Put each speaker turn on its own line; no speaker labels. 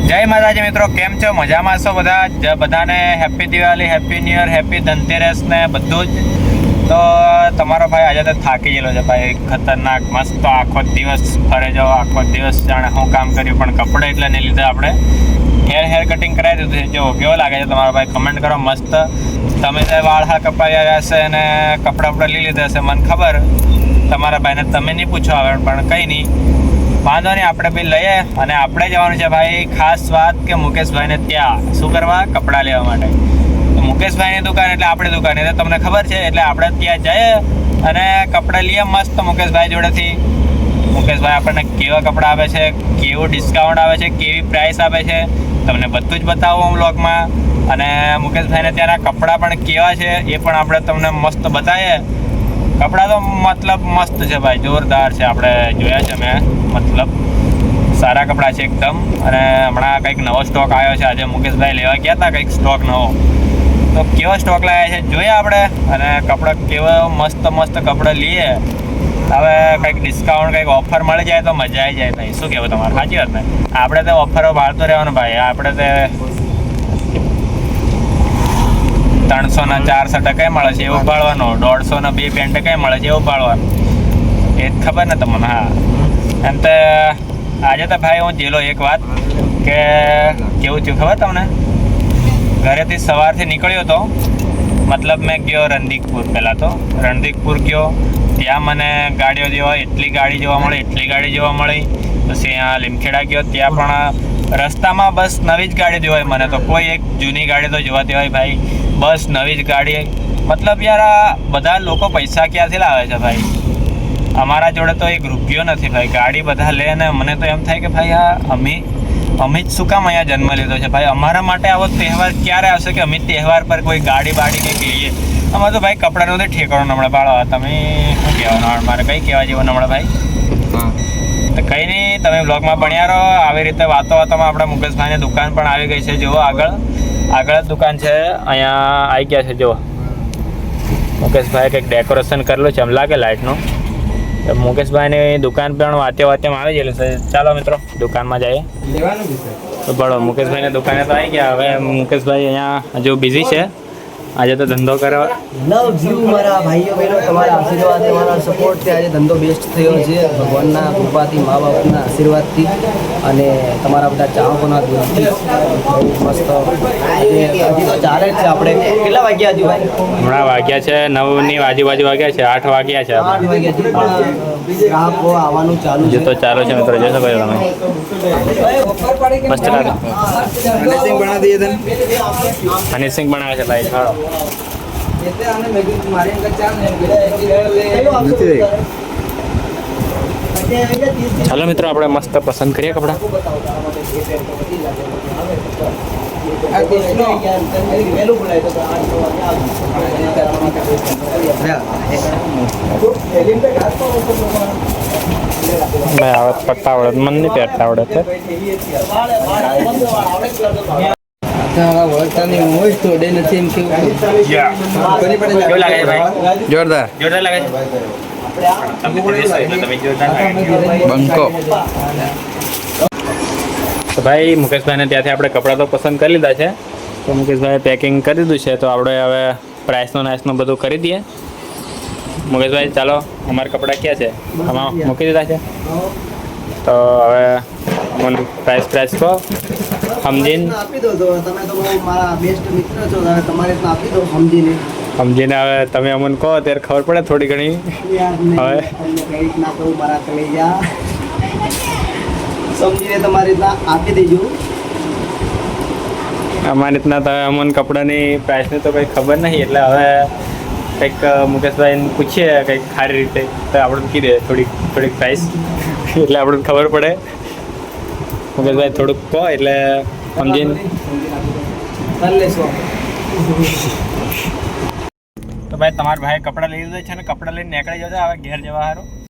જય માતાજી મિત્રો, કેમ છો? મજામાં છો બધા? બધાને happy Diwali happy new year happy Dhanteras ને બધું જ. તો તમારો ભાઈ આજે તો થાકી ગયેલો છે ભાઈ. ખતરનાક, મસ્ત આખો દિવસ ફરે જાઓ આખો દિવસ જાણે હું કામ કર્યું, પણ કપડે એટલે ને લીધે આપણે. હેર હેર કટિંગ કરાવી દીધું જો, કેવો લાગે છે તમારો ભાઈ? કમેન્ટ કરો. મસ્ત. તમે જે વાળ હા કપાઈ આવ્યા હશે અને કપડાં બપડા લઈ લીધા હશે મને ખબર. તમારા ભાઈને તમે નહીં પૂછો આવે, પણ કંઈ નહીં. વાંધો નહીં, આપણે બી લઈએ અને આપણે જવાનું છે ભાઈ ખાસ વાત કે મુકેશભાઈને ત્યાં. શું કરવા? કપડાં લેવા માટે. તો મુકેશભાઈની દુકાન એટલે આપણી દુકાન. એટલે તમને ખબર છે, એટલે આપણે ત્યાં જઈએ અને કપડાં લઈએ મસ્ત મુકેશભાઈ જોડેથી. મુકેશભાઈ આપણને કેવા કપડાં આપે છે, કેવું ડિસ્કાઉન્ટ આવે છે, કેવી પ્રાઇસ આપે છે, તમને બધું જ બતાવું હું બ્લોગમાં અને મુકેશભાઈને ત્યાંના કપડાં પણ કેવા છે એ પણ આપણે તમને મસ્ત બતાવીએ. કપડાં તો મતલબ મસ્ત છે ભાઈ, જોરદાર છે. આપણે જોયા છે મેં મતલબ સારા કપડાં છે એકદમ. અને હમણાં કંઈક નવો સ્ટોક આવ્યો છે. આજે મુકેશભાઈ લેવા ગયા હતા કંઈક સ્ટોક નવો. તો કેવો સ્ટોક લાવ્યા છે જોઈએ આપણે. અને કપડાં કેવો મસ્ત મસ્ત કપડાં લઈએ. હવે કંઈક ડિસ્કાઉન્ટ કંઈક ઓફર મળી જાય તો મજા આવી જાય ભાઈ. શું કહેવું તમારે? સાચી વાત ને? આપણે તો ઓફરો ભાળતો રહેવાનું ભાઈ. આપણે તે ત્રણસો ના ચારસો ટકા મળે છે એવું ભાળવાનું દોઢસો ના બે પેન ટકા મળે છે એવું ભાળવાનું એ જ ખબર ને તમને, હા. એમ તો, આજે તો ભાઈ હું જેલો એક વાત કે કેવું થયું ખબર તમને? ઘરેથી સવારથી નીકળ્યો હતો મતલબ મેં ગયો રણદીકપુર પહેલાં તો. રણદીકપુર ગયો, ત્યાં મને ગાડીઓ જેવા, એટલી ગાડી જોવા મળી, એટલી ગાડી જોવા મળી. પછી અહીંયા લીમખેડા ગયો, ત્યાં પણ રસ્તામાં બસ નવી જ ગાડી જોવાય મને તો. કોઈ એક જૂની ગાડી તો જોવા દેવાય ભાઈ. બસ નવી જ ગાડી. મતલબ યાર આ બધા લોકો પૈસા ક્યાંથી લાવે છે ભાઈ? અમારા જોડે તો એક રૂપિયો નથી ભાઈ. ગાડી બધા લે ને મને તો એમ થાય કે ભાઈ આ અમે અમે જ શું કામ અહીંયા જન્મ લીધો છે ભાઈ? અમારા માટે આવો તહેવાર ક્યારે આવશે કે અમે તહેવાર પર કોઈ ગાડી બાડી કંઈક લઈએ? અમારે તો ભાઈ કપડાનો તો ઠેકાણો હમણાં બાળો તમે શું કહેવાનું મારે કંઈ કહેવા જેવું હમણાં ભાઈ? તો કંઈ નહીં તમે બ્લોગમાં ભણ્યા રહો. આવી રીતે વાતો વાતોમાં આપણા મુકેશભાઈની દુકાન પણ આવી ગઈ છે. જુઓ આગળ. આગળ જ દુકાન છે. અહીંયા આવી ગયા છે જો મુકેશભાઈ કંઈક ડેકોરેશન કરેલું છે એમ લાગે લાઇટનું તો મુકેશભાઈની દુકાન પણ વાતે વાત્યામાં આવી ગયેલું ચાલો મિત્રો દુકાનમાં જઈએ. તો બળો મુકેશભાઈની દુકાને તો આવી ગયા. હવે મુકેશભાઈ અહીંયા હજુ બિઝી છે. આજે તો ધંધો કરવા
લવ યુ મારા ભાઈઓ બહેનો તમારા આશીર્વાદ તમારા સપોર્ટથી આજે ધંધો બેસ્ટ થયો છે. ભગવાનના કૃપાથી મા બાપના આશીર્વાદથી અને તમારા બધા ચાહકોના દૂરથી બહુ મસ્ત ચાલે છે આપણે. કેટલા વાગ્યા હજુ ભાઈ?
હમણાં વાગ્યા છે નવની આજુબાજુ વાગ્યા છે આઠ વાગ્યા છે
આઠ વાગ્યા છે ગ્રાહકો આવવાનું ચાલુ છે
તો ચાલુ છે મિત્રો જોઈ શકો છો તમે. મસ્ત લાગે. ફિનિશિંગ બનાવે છે ભાઈ ચાલો ચાલો મિત્રો આપણે મસ્ત પસંદ કરીએ કપડાં. ભાઈ આવે પટ્ટા આવડે મને નહીં પહેરતા આવડે છે
વળતાની હોય તો. ડે નથી એમ કેવું
કેવું લાગે છે ભાઈ?
જોરદાર.
જોરદાર લાગે.
બંકો.
તો ભાઈ મુકેશભાઈને ત્યાંથી આપણે કપડાં તો પસંદ કરી લીધા છે. તો મુકેશભાઈએ પેકિંગ કરી દીધું છે તો આપણે હવે પ્રાઇસનું નાઇસનું બધું કરી દઈએ. મુકેશભાઈ ચાલો અમારા કપડાં ક્યાં છે? આમાં મૂકી દીધા છે? તો હવે અમને પ્રાઇસ પ્રાઇસ કહો. સમજીને
આપી દો તો તમે તો મારા બેસ્ટ મિત્ર છો તમારે આપી દો સમજીને
સમજીને હવે તમે અમને કહો ત્યારે ખબર પડે થોડી ઘણી. હવે?
તમને કઈ રીતના કહું મારા કલેજા સમજીને તમારી રીતના આપી દેજો
અમારી રીતના તો અમને કપડાની પ્રાઇસની તો કંઈ ખબર નહીં એટલે હવે કંઈક મુકેશભાઈને પૂછીએ કંઈક સારી રીતે. તો આપણે કીધે થોડીક થોડીક પ્રાઇસ એટલે આપણને ખબર પડે. મુકેશભાઈ થોડુંક કહો એટલે સમજીને. તો ભાઈ તમારા ભાઈ કપડાં લઈ લીધા છે ને કપડાં લઈને નીકળી જતા હવે ઘેર જવા સારું